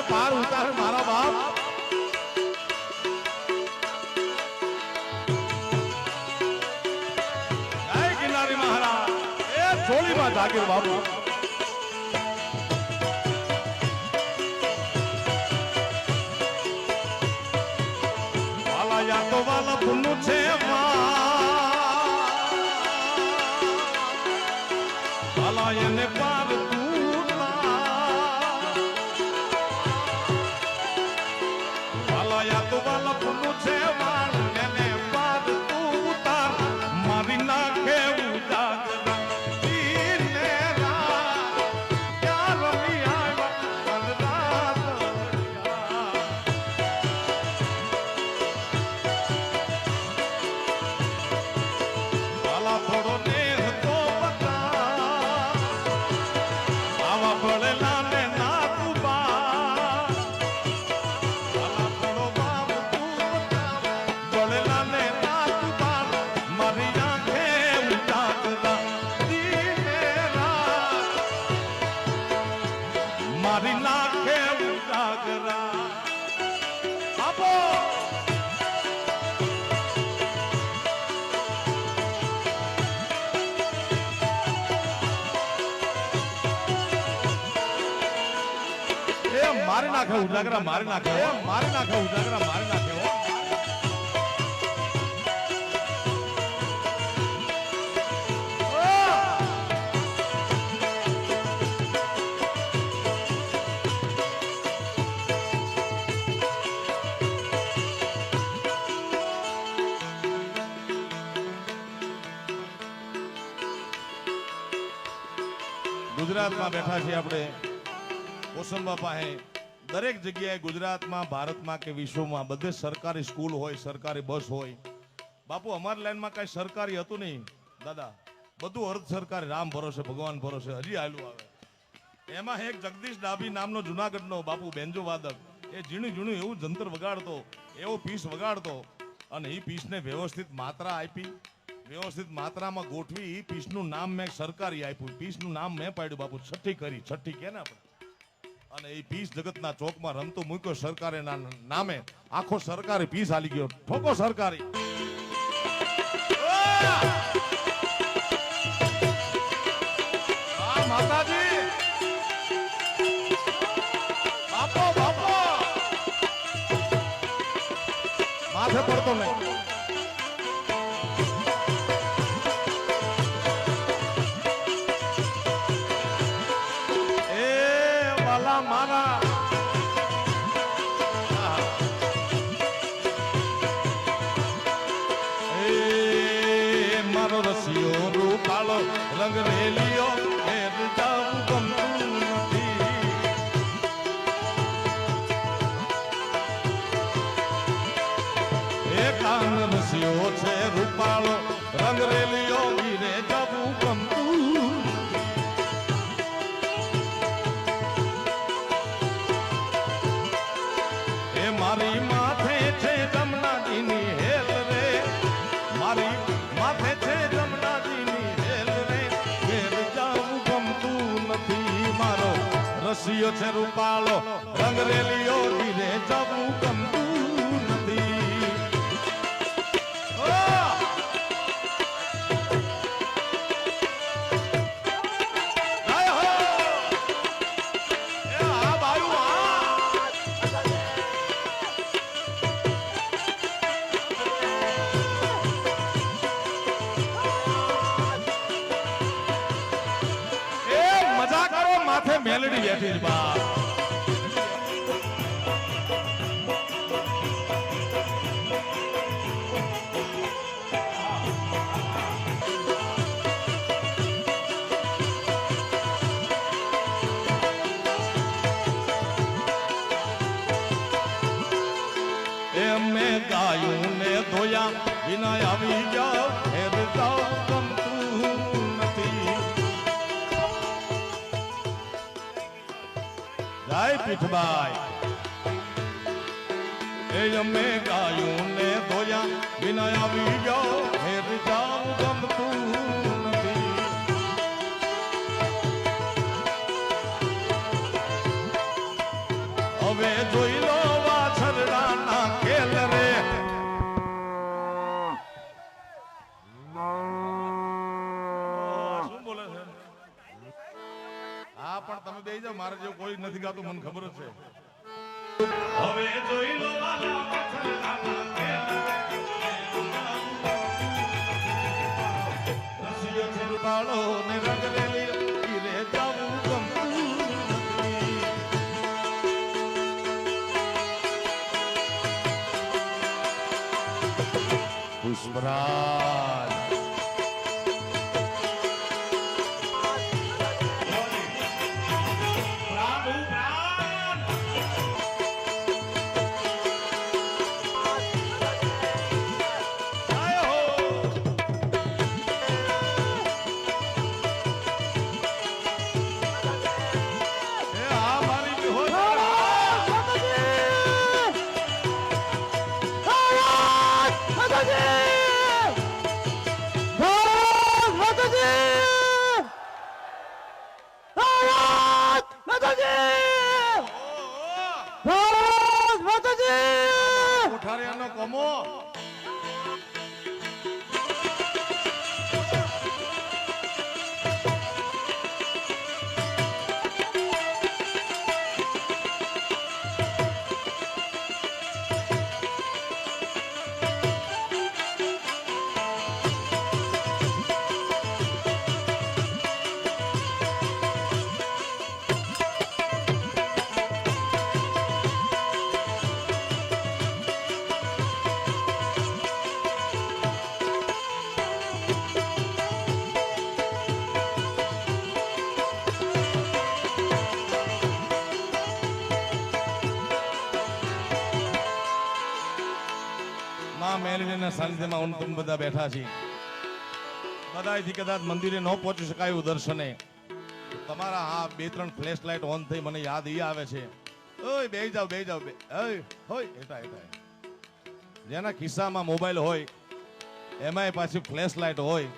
ને પાર ઉતારે મારા બાપ. ચોળીમાં જાગીર બાબુ વાલા યા તો વાલા પુન્નુ છે વાલા એ મારી નાખે, ઉજાગરા મારી નાખે, એ મારી નાખે, ઉજાગરા મારી નાખે ગુજરાતમાં બેઠા છીએ આપણે. કોસંબા પાસે દરેક જગ્યાએ ગુજરાતમાં, ભારતમાં કે વિશ્વમાં બધે સરકારી સ્કૂલ હોય, સરકારી બસ હોય. બાપુ, અમારી લાઈનમાં કાંઈ સરકારી હતું નહીં. દાદા, બધું અર્ધ સરકારી, રામ ભરોસે, ભગવાન ભરોસે, હજી હાલું આવે. એમાં એક જગદીશ ડાભી નામનો જુનાગઢનો, બાપુ, બેન્જો વાદક, એ ઝીણું ઝીણું એવું જંતર વગાડતો, એવો પીસ વગાડતો, અને એ પીસને વ્યવસ્થિત માત્રા આપી, વ્યવસ્થિત માત્રામાં ગોઠવી એ પીસનું નામ મેં સરકારી આપ્યું, પીસનું નામ મેં પાડ્યું, બાપુ, છઠ્ઠી કરી, છઠ્ઠી કે ને આપણે? અને એ પીસ જગતના ચોકમાં રમતો મૂક્યો સરકારે નામે. આખો સરકારી પીસ હાલી ગયો. ઠોકો સરકારી. માતાજી. માથે પડતો નહીં. વાલા રૂપાળો. રંગરેલીઓ ધીરે જવું ગમતું મેલડી બેઠી છે બા. ગાયું ને ધોયા વિના આવી જાઓ જય પીઠબાઈ એ અમે ગાયું ને ધોયા વિના આવી જાઓ મારે જો કોઈ નથી ગાતું મને ખબર છે હવે જોઈ લો ને જાવું ગમતું નથી. માં સાનિધ્યમાં હું બધા બેઠા છીએ કદાચથી કદાચ મંદિરે ન પહોંચી શકાયું દર્શને. તમારા આ બે ત્રણ ફ્લેશ લાઇટ ઓન થઈ મને યાદ એ આવે છે. ઓય બે જાવ બે જાવ બે હોય એટા એટા જેના ખિસ્સામાં મોબાઈલ હોય, એમાંય પાછી ફ્લેશ લાઇટ હોય.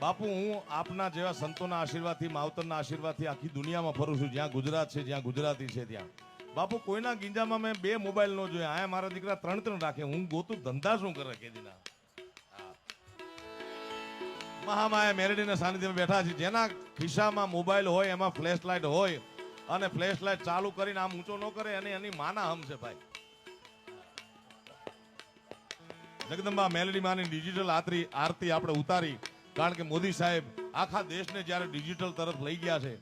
બાપુ, હું આપના જેવા સંતોના આશીર્વાદથી, માવતરના આશીર્વાદથી આખી દુનિયામાં ફરું છું. જ્યાં ગુજરાત છે, જ્યાં ગુજરાતી છે ત્યાં. બાપુ, કોઈના ગીંજામાં મેં બે મોબાઈલ નો જોયા. આયા મારા દીકરા ત્રણ ત્રણ રાખે. હું ગોતું, ધંધા શું કરે કેદીના. મહામાયા મેરેડીના સાનિધ્યમાં બેઠા છે. જેના ખિસ્સામાં મોબાઈલ હોય, એમાં ફ્લેશ લાઇટ હોય અને ફ્લેશ લાઇટ ચાલુ કરીને આમ ઊંચો ન કરે અને એની માના હમ છે ભાઈ. જગદંબા મેલેડી માની ડિજિટલ આતરી આરતી આપણે ઉતારી. કારણ કે મોદી સાહેબ આખા દેશને જ્યારે ડિજિટલ તરફ લઈ ગયા છે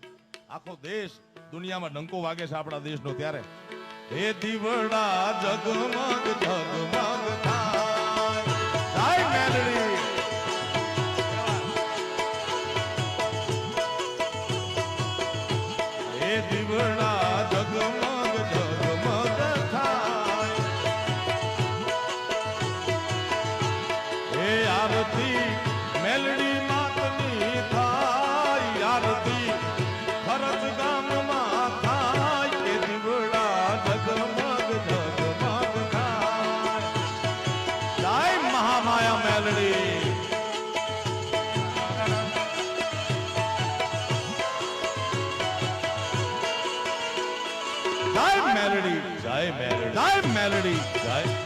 આખો દેશ દુનિયામાં ડંકો વાગે છે આપણા દેશનો ત્યારે. હે દીવડા જગમગ જગમગ થાય. મેલડી જય મેલડી જય મેલડી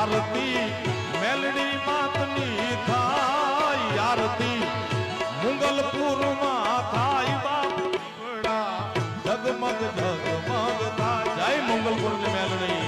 આરતી મેલડી માતની થાય, આરતી, મુગલપુરમાં થાય બાપ દીવડા જગમગ જગમગ થાય જય મંગલપુર મેલડી.